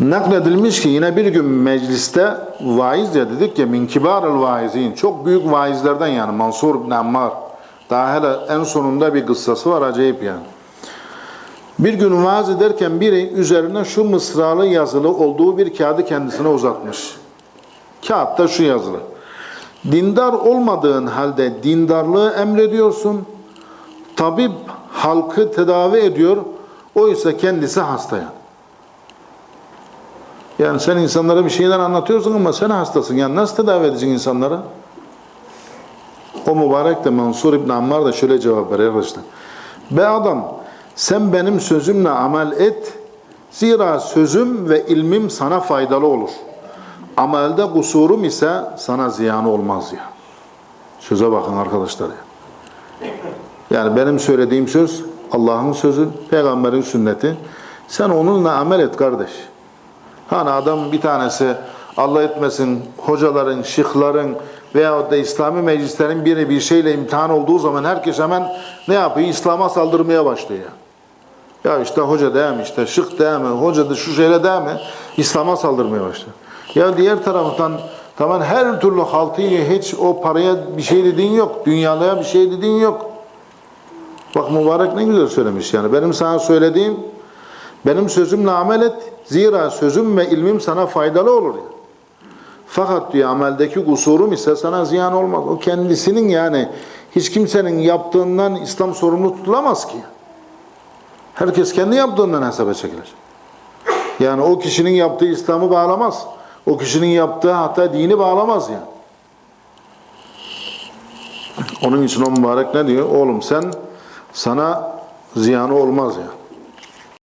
Nakledilmiş ki yine bir gün mecliste vaiz ya dedik ya min kibarul vaizin çok büyük vaizlerden yani Mansur bin Ammar daha hele en sonunda bir kıssası var acayip yani. Bir gün vaaz ederken biri üzerine şu mısralı yazılı olduğu bir kağıdı kendisine uzatmış. Kağıtta şu yazılı. Dindar olmadığın halde dindarlığı emrediyorsun. Tabip halkı tedavi ediyor. Oysa kendisi hasta yani. Yani sen insanlara bir şeyler anlatıyorsun ama sen hastasın. Yani nasıl tedavi edeceksin insanları? O mübarek de Mansur İbn Ammar da şöyle cevap veriyor arkadaşlar. Be adam sen benim sözümle amel et. Zira sözüm ve ilmim sana faydalı olur. Amelde kusurum ise sana ziyanı olmaz ya. Söze bakın arkadaşlar ya. Yani benim söylediğim söz Allah'ın sözü, peygamberin sünneti. Sen onunla amel et kardeş. Hani adam bir tanesi Allah etmesin hocaların, şıkların veyahut da İslami meclislerin biri bir şeyle imtihan olduğu zaman herkes hemen ne yapıyor? İslam'a saldırmaya başlıyor. Ya işte hoca değil mi? İşte şık değil mi? Hoca da şu şeyle değil mi? İslam'a saldırmaya başlıyor. Ya diğer taraftan tamam her türlü haltıyı hiç o paraya bir şey dediğin yok. Dünyalığa bir şey dediğin yok. Bak mübarek ne güzel söylemiş yani. Benim sana söylediğim benim sözümle amel et. Zira sözüm ve ilmim sana faydalı olur. Yani. Fakat diyor ameldeki kusurum ise sana ziyan olmaz. O kendisinin yani hiç kimsenin yaptığından İslam sorumlu tutulamaz ki. Herkes kendi yaptığından hesaba çekilir. Yani o kişinin yaptığı İslam'ı bağlamaz. O kişinin yaptığı hatta dini bağlamaz yani. Onun için o mübarek ne diyor? Oğlum sen sana ziyanı olmaz ya.